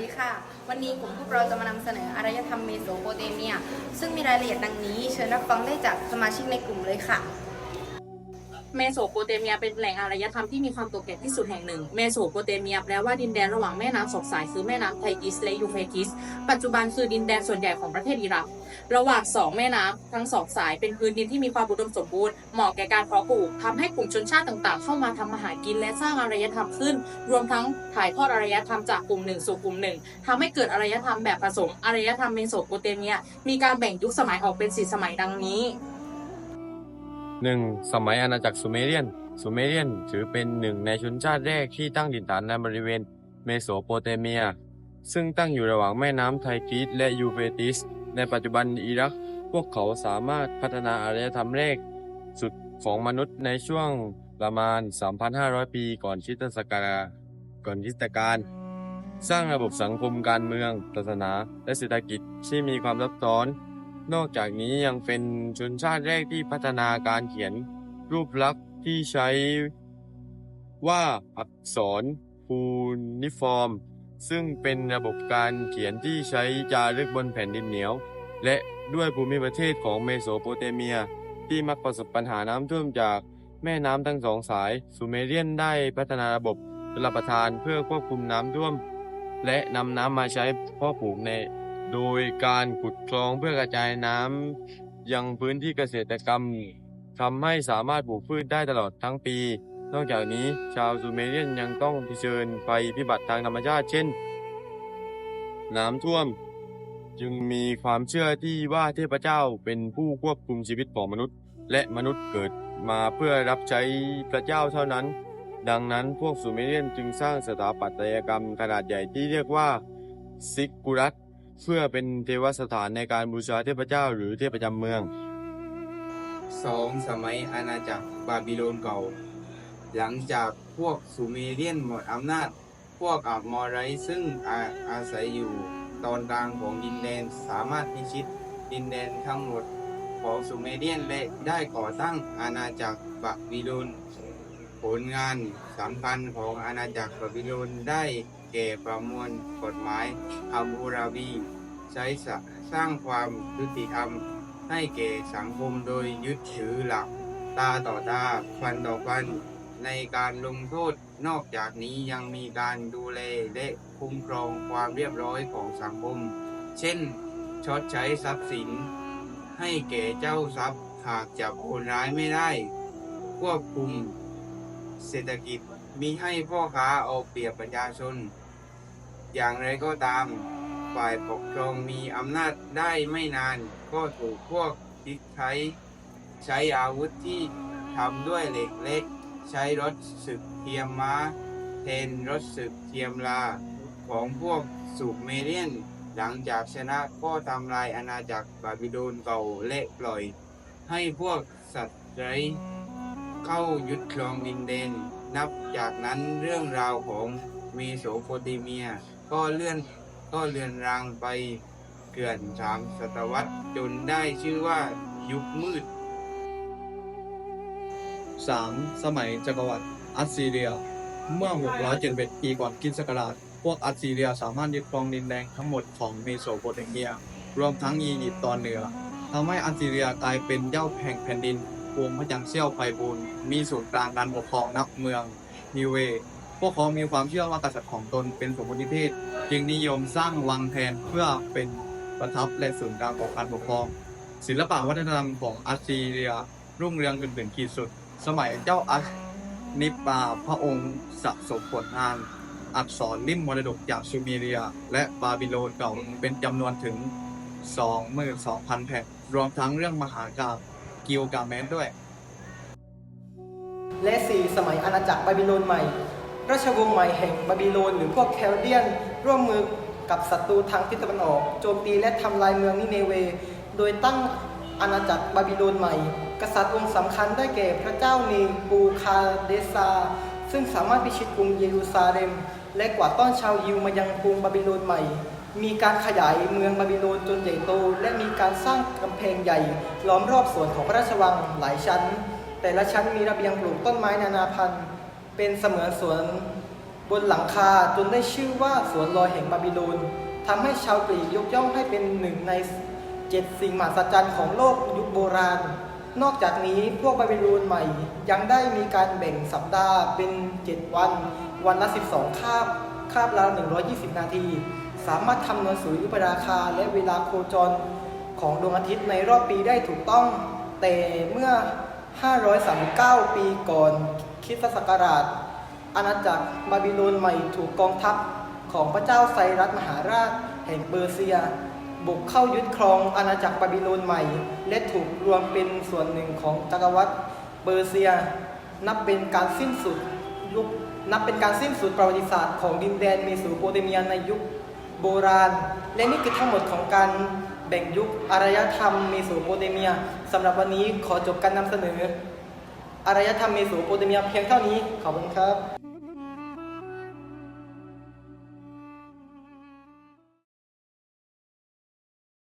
ดีค่ะ วันนี้กลุ่มพวกเราจะมานำเสนออารยธรรมเมโสโปเตเมีย ซึ่งมีรายละเอียดดังนี้ เชิญรับฟังได้จากสมาชิกในกลุ่มเลยค่ะ เมโสโปเตเมียเป็นแหล่งอารยธรรมที่มีความโตแก่ที่สุดแห่งหนึ่ง เมโสโปเตเมียแปลว่าดินแดนระหว่างแม่น้ำสองสายคือแม่น้ำไทกิสและยูเฟรติส ปัจจุบันคือดินแดนส่วนใหญ่ของประเทศอิรัก ระหว่างสองแม่น้ำทั้งสองสายเป็นพื้นดินที่มีความอุดมสมบูรณ์เหมาะแก่การเพาะปลูกทำให้กลุ่มชนชาติต่างๆ เข้ามาทำมาหากินและสร้างอารยธรรมขึ้น รวมทั้งถ่ายทอดอารยธรรมจากกลุ่มหนึ่งสู่กลุ่มหนึ่งทำให้เกิดอารยธรรมแบบผสมอารยธรรมเมโสโปเตเมีย มีการแบ่งยุคสมัยออกเป็นสี่สมัยดังนี้ 1. สมัยอาณาจักรซูเมเรียนซูเมเรียนถือเป็นหนึ่งในชนชาติแรกที่ตั้งถิ่นฐานในบริเวณเมโสโปเตเมีย ซึ่งตั้งอยู่ระหว่างแม่น้ำไทกรีสและยูเฟรติส ในปัจจุบันอิรัก พวกเขาสามารถพัฒนาอารยธรรมแรก สุดของมนุษย์ในช่วงประมาณ 3,500 ปีก่อนคริสตศักราชก่อนคริสตกาลสร้างระบบสังคมการเมือง ศาสนา และเศรษฐกิจที่มีความซับซ้อน นอกจากนี้ยังเป็นชนชาติแรกที่พัฒนาการเขียนรูปลักษณ์ที่ใช้ว่าอักษรคูนิฟอร์ม ซึ่งเป็นระบบการเขียนที่ใช้จารึกบนแผ่นดินเหนียว และด้วยภูมิประเทศของเมโสโปเตเมีย ที่มักประสบปัญหาน้ำท่วมจากแม่น้ำทั้งสองสายซูเมเรียนได้พัฒนาระบบชลประทานเพื่อควบคุมน้ำท่วม และนำน้ำมาใช้พาะปลูกใน โดยการขุดคลองเพื่อกระจายน้ำยังพื้นที่เกษตรกรรมทำให้สามารถปลูกพืชได้ตลอดทั้งปี นอกจากนี้ชาวซูเมเรียนยังต้องเผชิญภัยพิบัติทางธรรมชาติเช่น น้ำท่วม จึงมีความเชื่อที่ว่าเทพเจ้าเป็นผู้ควบคุมชีวิตของมนุษย์ และมนุษย์เกิดมาเพื่อรับใช้พระเจ้าเท่านั้น ดังนั้นพวกซูเมเรียนจึงสร้างสถาปัตยกรรมขนาดใหญ่ที่เรียกว่าซิกกุรัต เพื่อเป็นเทวสถานในการบูชาเทพเจ้าหรือเทพประจำเมืองสองสมัยอาณาจักรบาบิโลนเก่า หลังจากพวกซูเมเรียนหมดอำนาจ พวกอับมอไรซึ่งอาอาศัยอยู่ตอนกลางของดินแดนสามารถพิชิตดินแดนทั้งหมดของซูเมเรียนและได้ก่อตั้งอาณาจักรบาบิโลนผลงานสำคัญของอาณาจักรบาบิโลนได้ แก่ประมวลกฎหมายอัมบูราบีใช้สร้างความยุติธรรม ให้แก่สังคมโดยยึดถือหลัก ตาต่อตาฟันต่อฟัน ในการลงโทษนอกจากนี้ยังมีการดูแลและคุ้มครองความเรียบร้อยของสังคม เช่นชดใช้ทรัพย์สิน ให้แก่เจ้าทรัพย์หากจับคนร้ายไม่ได้ ควบคุมเศรษฐกิจมีให้พ่อค้าเอาเปรียบประชาชน อย่างไรก็ตาม ฝ่ายปกครองมีอำนาจได้ไม่นาน ก็ถูกพวกทิศใช้ใช้อาวุธที่ทำด้วยเหล็กเล็ก ใช้รถศึกเทียมม้าแทนรถศึกเทียมลา ของพวกสุเมเรียน หลังจากชนะก็ทำลายอาณาจักรบาบิโลนเก่าและปล่อย ให้พวกสัตว์ไร้เข้ายึดครองดินแดนนับจากนั้นเรื่องราวของเมโสโปเตเมีย ก็เลื่อนก็เลือนรางไปเกือนสามศตวรรษจนได้ชื่อว่ายุคมืด 3. สมัยจักรวรรดิอัสซีเรีย เมื่อ 671 ปีก่อนคริสต์ศักราช พวกอัสซีเรียสามารถยึดครองดินแดงทั้งหมดของเมโสโปเตเมีย รวมทั้งอียิปต์ตอนเหนือทำให้อัสซีเรียกลายเป็นเจ้าแห่งแผ่นดินวงพระจันทร์เซี่ยวไพบูลมีศูนย์กลางการปกครองนักเมืองนิเว พวกเขามีความเชื่อว่ากษัตริย์ของตนเป็นสมมติเพศจึงนิยมสร้างวังแทนเพื่อเป็นประทับและศูนย์กลางของการปกครอง ศิลปะวัฒนธรรมของอัสซีเรียรุ่งเรืองจนถึงขีดสุด สมัยเจ้าอัสนิปาพระองค์สะสมผลงาน อักษรลิ่มมรดกจากซูเมเรีย และบาบิโลนเก่าเป็นจำนวนถึง 22,000 แผ่นรวมทั้งเรื่องมหากาพกิลกาเมนด้วย และ 4 สมัยอาณาจักรบาบิโลนใหม่ ราชวงศ์ใหม่แห่งบาบิโลนหรือพวกแคลเดียน ร่วมมือกับศัตรูทางทิศตะวันออก โจมตีและทำลายเมืองนิเนเว โดยตั้งอาณาจักรบาบิโลนใหม่ กษัตริย์องค์สำคัญได้แก่พระเจ้าเนบูคาเดซา ซึ่งสามารถพิชิตกรุงเยรูซาเล็ม และกวาดต้อนชาวยิวมายังกรุงบาบิโลนใหม่ มีการขยายเมืองบาบิโลนจนใหญ่โต และมีการสร้างกำแพงใหญ่ล้อมรอบสวนของพระราชวังหลายชั้น แต่ละชั้นมีระเบียงปลูกต้นไม้นานาพันธุ์ เป็นเสมือนสวนบนหลังคาจนได้ชื่อว่าสวนลอยแห่งบาบิโลนทำให้ชาวกรีกยกย่องให้เป็นหนึ่งในเจ็ดสิ่งมหัศจรรย์ของโลกยุคโบราณ นอกจากนี้พวกบาบิโลนใหม่ยังได้มีการแบ่งสัปดาห์เป็น7วัน วันละ 12 คาบ คาบละ120 นาที สามารถคำนวณสุริยุปราคาและเวลาโคจรของดวงอาทิตย์ในรอบปีได้ถูกต้อง แต่เมื่อ 539 ปีก่อน คริสตศักราช อาณาจักรบาบิโลนใหม่ถูกกองทัพของพระเจ้าไซรัสมหาราช แห่งเปอร์เซีย บุกเข้ายึดครองอาณาจักรบาบิโลนใหม่ และถูกรวมเป็นส่วนหนึ่งของจักรวรรดิเปอร์เซีย นับเป็นการสิ้นสุดยุคนับเป็นการสิ้นสุดประวัติศาสตร์ของดินแดนเมโสโปเตเมียในยุคโบราณ และนี่คือทั้งหมดของการแบ่งยุคอารยธรรมเมโสโปเตเมียสำหรับวันนี้ขอจบการนำเสนอ อารยธรรมเมโสโปเตเมียเพียงเท่านี้ ขอบคุณครับ